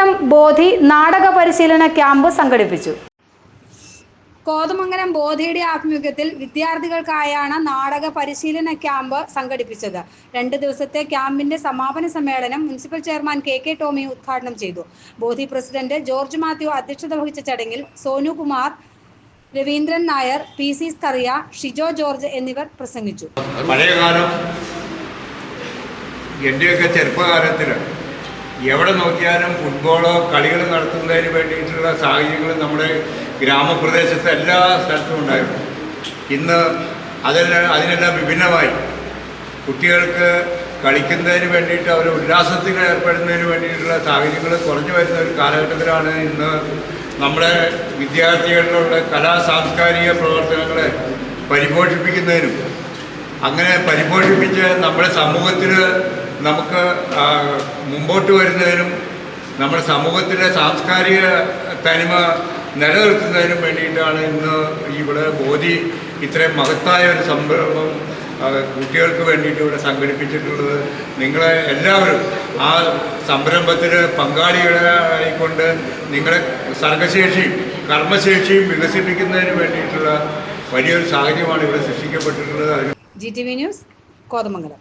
കോതമംഗലം ബോധി നാടക പരിശീലന ക്യാമ്പ് സംഘടിപ്പിച്ചു. കോതമംഗലം ബോധയുടെ ആഭിമുഖ്യത്തിൽ വിദ്യാർത്ഥികൾക്കായാണ് നാടക പരിശീലന ക്യാമ്പ് സംഘടിപ്പിച്ചത്. രണ്ട് ദിവസത്തെ ക്യാമ്പിന്റെ സമാപന സമ്മേളനം municipal chairman K K Tomy ഉദ്ഘാടനം ചെയ്തു. ബോധി പ്രസിഡന്റ് ജോർജ് മാത്യു അധ്യക്ഷത വഹിച്ച ചടങ്ങിൽ Sonukumar Raveendran Nair P C Scaria Shijo George എന്നിവർ പ്രസംഗിച്ചു. പഴയകാലം. എന്റെയൊക്കെ ചെറുപ്പകാലത്തിൽ എവിടെ നോക്കിയാലും ഫുട്ബോളോ കളികൾ നടത്തുന്നതിന് വേണ്ടിയിട്ടുള്ള സാഹചര്യങ്ങൾ നമ്മുടെ ഗ്രാമപ്രദേശത്ത് എല്ലാ സ്ഥലത്തും ഉണ്ടായിരുന്നു. ഇന്ന് അതെല്ലാം അതിനെല്ലാം വിഭിന്നമായി. കുട്ടികൾക്ക് കളിക്കുന്നതിന് വേണ്ടിയിട്ട് അവർ ഉല്ലാസത്തിന് ഏർപ്പെടുന്നതിന് വേണ്ടിയിട്ടുള്ള സാഹചര്യങ്ങൾ കുറഞ്ഞു വരുന്ന ഒരു കാലഘട്ടത്തിലാണ് ഇന്ന് നമ്മുടെ വിദ്യാർത്ഥികളിലുള്ള കലാ സാംസ്കാരിക പ്രവർത്തനങ്ങളെ പരിപോഷിപ്പിക്കുന്നതിനും അങ്ങനെ പരിപോഷിപ്പിച്ച് നമ്മുടെ സമൂഹത്തിൽ നമുക്ക് മുമ്പോട്ട് വരുന്നതിനും നമ്മുടെ സമൂഹത്തിലെ സാംസ്കാരിക തനിമ നിലനിർത്തുന്നതിനും വേണ്ടിയിട്ടാണ് ഇന്ന് ഇവിടെ ബോധി ഇത്രയും മഹത്തായ ഒരു സംരംഭം കുട്ടികൾക്ക് വേണ്ടിയിട്ട് ഇവിടെ സംഘടിപ്പിച്ചിട്ടുള്ളത്. നിങ്ങളെ എല്ലാവരും ആ സംരംഭത്തിൽ പങ്കാളികളായിക്കൊണ്ട് നിങ്ങളെ സർഗശേഷിയും കർമ്മശേഷിയും വികസിപ്പിക്കുന്നതിന് വേണ്ടിയിട്ടുള്ള വലിയൊരു സാഹചര്യമാണ് ഇവിടെ സൃഷ്ടിക്കപ്പെട്ടിട്ടുള്ളത്. G T V news Kothamangalam.